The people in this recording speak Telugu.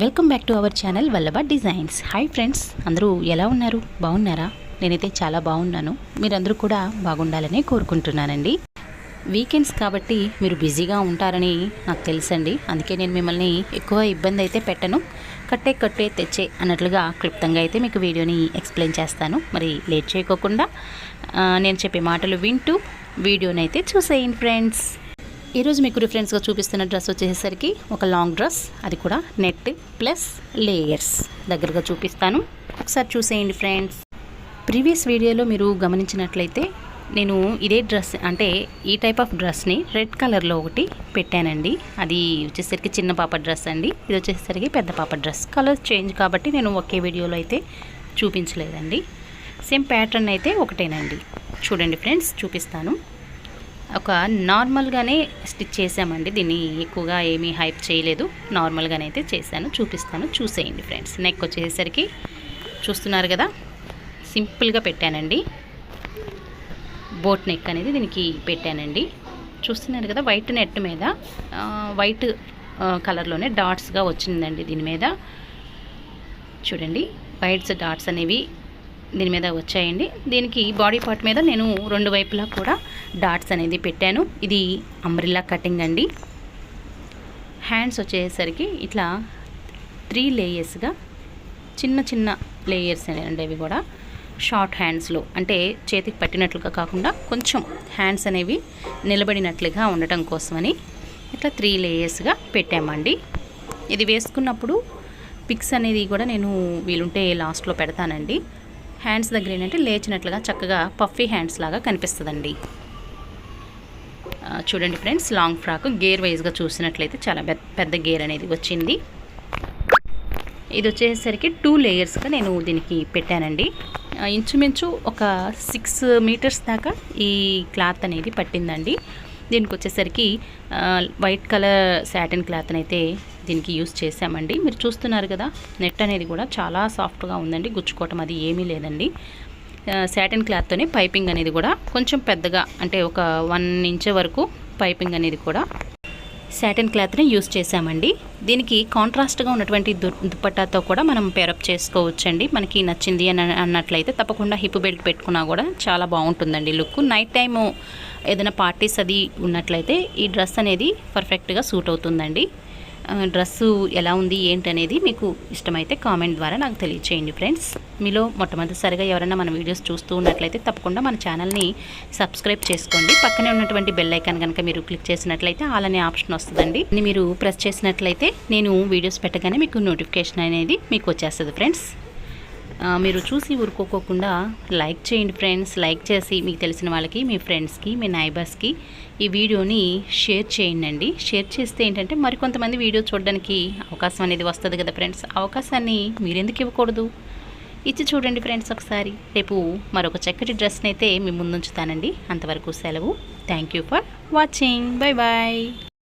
Welcome back to our channel Vallabha designs hi friends అందరూ ఎలా ఉన్నారు? బాగున్నారా? నేనైతే చాలా బాగున్నాను. మీరందరూ కూడా బాగుండాలని కోరుకుంటున్నానండి. వీకెండ్స్ కాబట్టి మీరు బిజీగా ఉంటారని నాకు తెలుసండి. అందుకే నేను మిమ్మల్ని ఎక్కువ ఇబ్బంది అయితే పెట్టను. కట్టే కట్టే తెచ్చే అన్నట్లుగా క్లుప్తంగా అయితే మీకు వీడియోని ఎక్స్ప్లెయిన్ చేస్తాను. మరి లేట్ చేయకోకుండా నేను చెప్పే మాటలు వింటూ వీడియోని అయితే చూసేయండి ఫ్రెండ్స్ ఈరోజు మీకు రిఫరెన్స్గా చూపిస్తున్న డ్రెస్ వచ్చేసరికి ఒక లాంగ్ డ్రెస్ అది కూడా నెట్ ప్లస్ లేయర్స్ దగ్గరగా చూపిస్తాను. ఒకసారి చూసేయండి ఫ్రెండ్స్ ప్రీవియస్ వీడియోలో మీరు గమనించినట్లయితే నేను ఇదే డ్రెస్ అంటే ఈ టైప్ ఆఫ్ డ్రెస్ని రెడ్ కలర్లో ఒకటి పెట్టానండి. అది వచ్చేసరికి చిన్న పాప డ్రెస్ అండి. ఇది వచ్చేసరికి పెద్ద పాప డ్రెస్ కలర్ చేంజ్ కాబట్టి నేను ఒకే వీడియోలో అయితే చూపించలేదండి. సేమ్ ప్యాటర్న్ అయితే ఒకటేనండి. చూడండి ఫ్రెండ్స్ చూపిస్తాను. ఒక నార్మల్గానే స్టిచ్ చేసామండి దీన్ని ఎక్కువగా ఏమీ హైప్ చేయలేదు. నార్మల్గానే అయితే చేశాను. చూపిస్తాను. చూసేయండి ఫ్రెండ్స్. నెక్ వచ్చేసరికి చూస్తున్నారు కదా? సింపుల్గా పెట్టానండి. బోట్ నెక్ అనేది దీనికి పెట్టానండి. చూస్తున్నారు కదా? వైట్ నెట్ మీద వైట్ కలర్లోనే డాట్స్గా వచ్చిందండి దీని మీద. చూడండి. వైట్స్ డాట్స్ అనేవి దీని మీద వచ్చాయండి. దీనికి బాడీ పార్ట్ మీద నేను రెండు వైపులా కూడా డాట్స్ అనేది పెట్టాను. ఇది అంబ్రిల్లా కటింగ్ అండి. హ్యాండ్స్ వచ్చేసరికి ఇట్లా త్రీ లేయర్స్గా చిన్న చిన్న లేయర్స్ అండి అవి కూడా. షార్ట్ హ్యాండ్స్లో అంటే చేతికి పట్టినట్లుగా కాకుండా కొంచెం హ్యాండ్స్ అనేవి నిలబడినట్లుగా ఉండటం కోసమని ఇట్లా త్రీ లేయర్స్గా పెట్టామండి. ఇది వేసుకున్నప్పుడు పిక్స్ అనేది కూడా నేను వీలుంటే లాస్ట్లో పెడతానండి. హ్యాండ్స్ దగ్గర ఏంటంటే లేచినట్లుగా చక్కగా పఫీ హ్యాండ్స్ లాగా కనిపిస్తుందండి. చూడండి ఫ్రెండ్స్ లాంగ్ ఫ్రాక్ గేర్ వైజ్గా చూసినట్లయితే చాలా పెద్ద పెద్ద గేర్ అనేది వచ్చింది. ఇది వచ్చేసరికి టూ లేయర్స్గా నేను దీనికి పెట్టానండి. ఇంచుమించు ఒక సిక్స్ మీటర్స్ దాకా ఈ క్లాత్ అనేది పట్టిందండి. దీనికి వచ్చేసరికి వైట్ కలర్ శాటిన్ క్లాత్ అయితే దీనికి యూస్ చేసామండి మీరు చూస్తున్నారు కదా నెట్ అనేది కూడా చాలా సాఫ్ట్గా ఉందండి. గుచ్చుకోవటం అది ఏమీ లేదండి. శాటిన్ క్లాత్తోనే పైపింగ్ అనేది కూడా కొంచెం పెద్దగా అంటే ఒక వన్ ఇంచ్ వరకు పైపింగ్ అనేది కూడా సాటిన్ క్లాత్ని యూస్ చేసామండి దీనికి కాంట్రాస్ట్గా ఉన్నటువంటి దు దుప్పట్టాతో కూడా మనం పేరప్ చేసుకోవచ్చండి. మనకి నచ్చింది అని అన్నట్లయితే తప్పకుండా హిప్ బెల్ట్ పెట్టుకున్నా కూడా చాలా బాగుంటుందండి లుక్. నైట్ టైము ఏదైనా పార్టీస్ అది ఉన్నట్లయితే ఈ డ్రెస్ అనేది పర్ఫెక్ట్గా సూట్ అవుతుందండి. డ్రెస్సు ఎలా ఉంది ఏంటి అనేది మీకు ఇష్టమైతే కామెంట్ ద్వారా నాకు తెలియచేయండి ఫ్రెండ్స్. మీలో మొట్టమొదటిసారిగా ఎవరైనా మన వీడియోస్ చూస్తూ ఉన్నట్లయితే తప్పకుండా మన ఛానల్ని సబ్స్క్రైబ్ చేసుకోండి. పక్కనే ఉన్నటువంటి బెల్ ఐకాన్ కనుక మీరు క్లిక్ చేసినట్లయితే ఆల్ అనే ఆప్షన్ వస్తుందండి. మీరు ప్రెస్ చేసినట్లయితే నేను వీడియోస్ పెట్టగానే మీకు నోటిఫికేషన్ అనేది మీకు వచ్చేస్తుంది ఫ్రెండ్స్. మీరు చూసి ఊరుకోకోకుండా లైక్ చేయండి ఫ్రెండ్స్. లైక్ చేసి మీకు తెలిసిన వాళ్ళకి మీ ఫ్రెండ్స్కి మీ నైబర్స్కి ఈ వీడియోని షేర్ చేయండి షేర్ చేస్తే ఏంటంటే మరికొంతమంది వీడియో చూడడానికి అవకాశం అనేది వస్తుంది కదా ఫ్రెండ్స్. అవకాశాన్ని మీరెందుకు ఇవ్వకూడదు? ఇచ్చి చూడండి ఫ్రెండ్స్ ఒకసారి. రేపు మరొక చక్కటి డ్రెస్ని అయితే మీ ముందుంచుతానండి. అంతవరకు సెలవు. Thank you for watching. Bye bye